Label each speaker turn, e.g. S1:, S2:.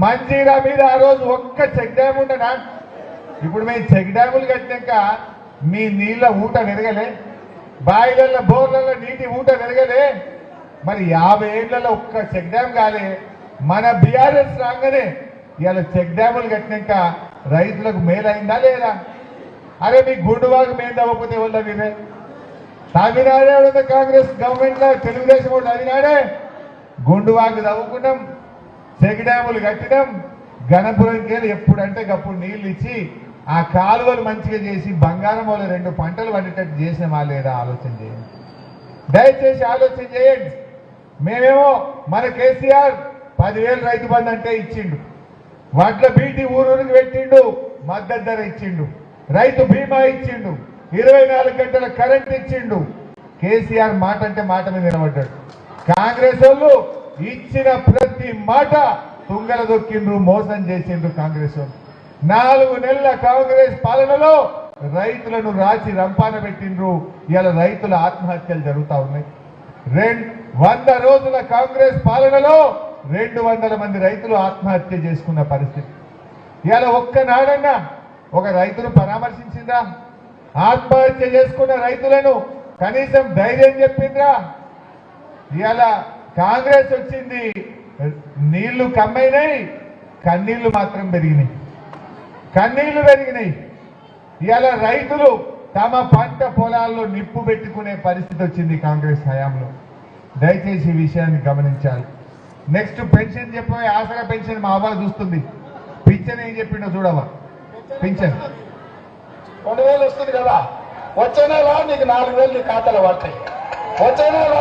S1: మంజీరా మీద ఆ రోజు ఒక్క చెక్ డ్యామ్ ఉండడా ఇప్పుడు మేము చెక్ డ్యాములు కట్టినాక మీ నీళ్ళ ఊట పెరగలే బాయిలలో బోర్లలో నీటి ఊట పెరగలే మరి యాభై ఏళ్ళలో ఒక్క చెక్ డ్యామ్ కాలే. మన బీఆర్ఎస్ రాగానే ఇవాళ చెక్ డ్యాములు కట్టినాక రైతులకు మేలైందా లేదా? అరే మీ గుండువాకు మేలు తవ్వకపోతే వల్ల మీరే తమిళనాడే కాంగ్రెస్ గవర్నమెంట్లో తెలుగుదేశం కూడా తమిళనాడే గుండువాకు తవ్వుకున్నాం. చెక్ కట్టడం గణపురంకేలు ఎప్పుడంటే అప్పుడు నీళ్ళు ఇచ్చి ఆ కాలువలు మంచిగా చేసి బంగారం వాళ్ళు రెండు పంటలు పండేటట్టు చేసినామా లేదా ఆలోచన చేయండి. దయచేసి ఆలోచన చేయండి. మేమేమో మన కేసీఆర్ పదివేలు రైతు బంధు అంటే ఇచ్చిండు. వడ్ల బీటీ ఊరూరికి పెట్టిండు మద్దతు ధర ఇచ్చిండు. రైతు బీమా ఇచ్చిండు. ఇరవై నాలుగు గంటల కరెంట్ ఇచ్చిండు. కేసీఆర్ మాట అంటే మాట మీద నిలబడ్డాడు కాంగ్రెస్ వాళ్ళు ఇచ్చిన ప్రతి మాట తుంగల దొక్కిండ్రు మోసం చేసిండ్రు కాంగ్రెస్ నాలుగు నెలల కాంగ్రెస్ పాలనలో రైతులను రాచి రంపాన పెట్టిండ్రు. ఇలా రైతుల ఆత్మహత్యలు జరుగుతూ ఉన్నాయి. రెండు వంద రోజుల కాంగ్రెస్ పాలనలో రెండు వందల మంది రైతులు ఆత్మహత్య చేసుకున్న పరిస్థితి. ఇవాళ ఒక్కనాడన్నా ఒక రైతును పరామర్శించిందా? ఆత్మహత్య చేసుకున్న రైతులను కనీసం ధైర్యం చెప్పిండ్రా? ఇలా కాంగ్రెస్ వచ్చింది. నీళ్ళు కమ్మైనాయి కన్నీళ్ళు మాత్రం పెరిగినాయి. కన్నీళ్ళు పెరిగినాయి. ఇవాళ రైతులు తమ పంట పొలాల్లో నిప్పు పెట్టుకునే పరిస్థితి వచ్చింది కాంగ్రెస్ హయాంలో. దయచేసి ఈ విషయాన్ని గమనించాలి. నెక్స్ట్ పెన్షన్ చెప్పే ఆసరా పెన్షన్ మా అవ్వ చూస్తుంది. పింఛన్ ఏం చెప్పిండో చూడవా? పింఛన్.
S2: రెండు వేలు వస్తుంది కదా. వచ్చే నెల నీకు నాలుగు వేలు నీ ఖాతాలో పడతాయి. వచ్చే నెల